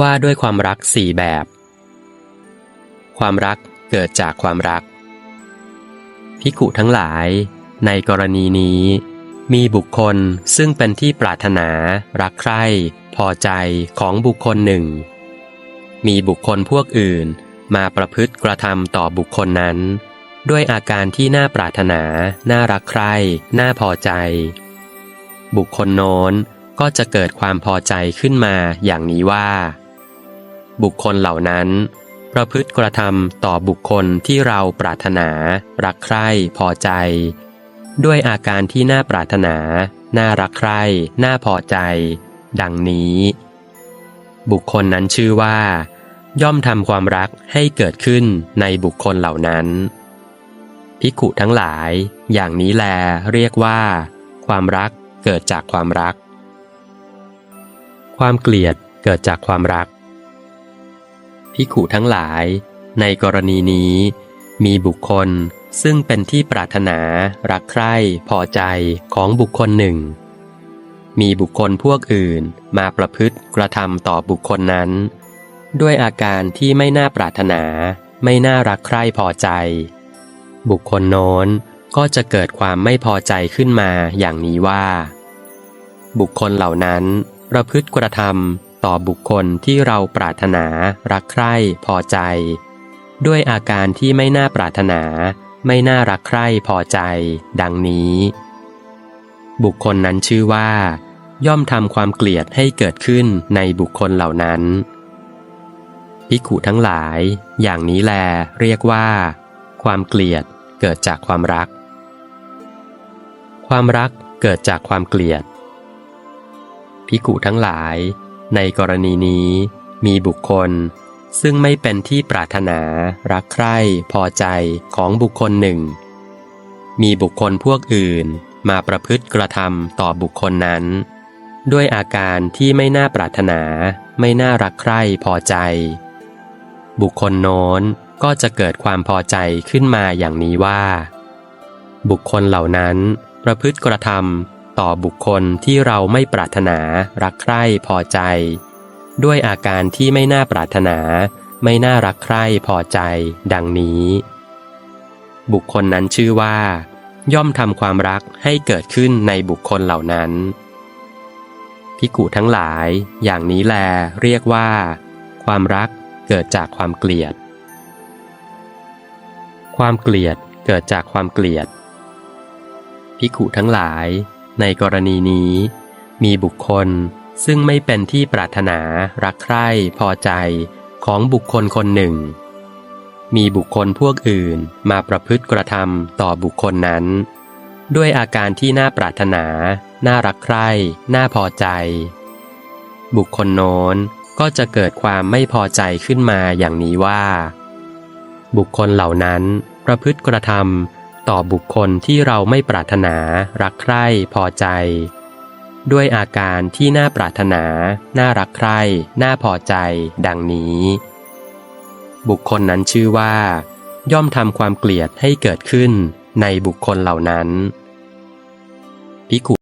ว่าด้วยความรักสี่แบบ ความรักเกิดจากความรัก พิกุทั้งหลาย ในกรณีนี้ มีบุคคลซึ่งเป็นที่ปรารถนา รักใคร่พอใจของบุคคลหนึ่ง มีบุคคลพวกอื่นมาประพฤติกระทำต่อบุคคลนั้น ด้วยอาการที่น่าปรารถนา น่ารักใคร่น่าพอใจ บุคคลโน้นก็จะเกิดความพอใจขึ้นมาอย่างนี้ว่า บุคคลเหล่านั้น ประพฤติกระทำต่อบุคคลที่เราปรารถนา รักใคร่พอใจ ด้วยอาการที่น่าปรารถนา น่ารักใคร่น่าพอใจ ดังนี้ บุคคลนั้นชื่อว่า ย่อมทำความรักให้เกิดขึ้นในบุคคลเหล่านั้นพิกุทั้งหลาย อย่างนี้แลเรียกว่า ความรักเกิดจากความรัก ความเกลียดเกิดจากความรัก พิกุทั้งหลาย ในกรณีนี้ มีบุคคลซึ่งเป็นที่ปรารถนา รักใคร่พอใจของบุคคลหนึ่ง มีบุคคลพวกอื่นมาประพฤติกระทำต่อบุคคลนั้น ด้วยอาการที่ไม่น่าปรารถนา ไม่น่ารักใคร่พอใจ บุคคลโน้นก็จะเกิดความไม่พอใจขึ้นมาอย่างนี้ว่า บุคคลเหล่านั้นประพฤติกระทำ ต่อบุคคลที่เราปรารถนา รักใคร่พอใจ ด้วยอาการที่ไม่น่าปรารถนา ไม่น่ารักใคร่พอใจ ดังนี้ บุคคลนั้นชื่อว่า ย่อมทำความเกลียดให้เกิดขึ้นในบุคคลเหล่านั้นพิกุทั้งหลาย อย่างนี้แลเรียกว่า ความเกลียดเกิดจากความรัก ความรักเกิดจากความเกลียดพิกุทั้งหลาย ในกรณีนี้มีบุคคล ซึ่งไม่เป็นที่ปรารถนา รักใคร่ พอใจของบุคคลหนึ่ง มีบุคคลพวกอื่นมาประพฤติกระทำต่อบุคคลนั้น ด้วยอาการที่ไม่น่าปรารถนา ไม่น่ารักใคร่พอใจ บุคคลโน้นก็จะเกิดความพอใจขึ้นมาอย่างนี้ว่า บุคคลเหล่านั้นประพฤติกระทำ ต่อบุคคลที่เราไม่ปรารถนา รักใคร่พอใจ ด้วยอาการที่ไม่น่าปรารถนา ไม่น่ารักใคร่พอใจ ดังนี้ บุคคลนั้นชื่อว่า ย่อมทำความรักให้เกิดขึ้นในบุคคลเหล่านั้นพิกุทั้งหลาย อย่างนี้แลเรียกว่า ความรักเกิดจากความเกลียด ความเกลียดเกิดจากความเกลียดพิกุทั้งหลาย ในกรณีนี้ มีบุคคลซึ่งไม่เป็นที่ปรารถนารักใคร่พอใจของบุคคลคนหนึ่ง มีบุคคลพวกอื่นมาประพฤติกระทำต่อบุคคลนั้น ด้วยอาการที่น่าปรารถนา น่ารักใคร่ น่าพอใจ บุคคลโน้นก็จะเกิดความไม่พอใจขึ้นมาอย่างนี้ว่า บุคคลเหล่านั้นประพฤติกระทำ ต่อบุคคลที่เราไม่ปรารถนา รักใคร่พอใจ ด้วยอาการที่น่าปรารถนา น่ารักใคร่ น่าพอใจ ดังนี้ บุคคลนั้นชื่อว่า ย่อมทำความเกลียดให้เกิดขึ้นในบุคคลเหล่านั้นพิกุ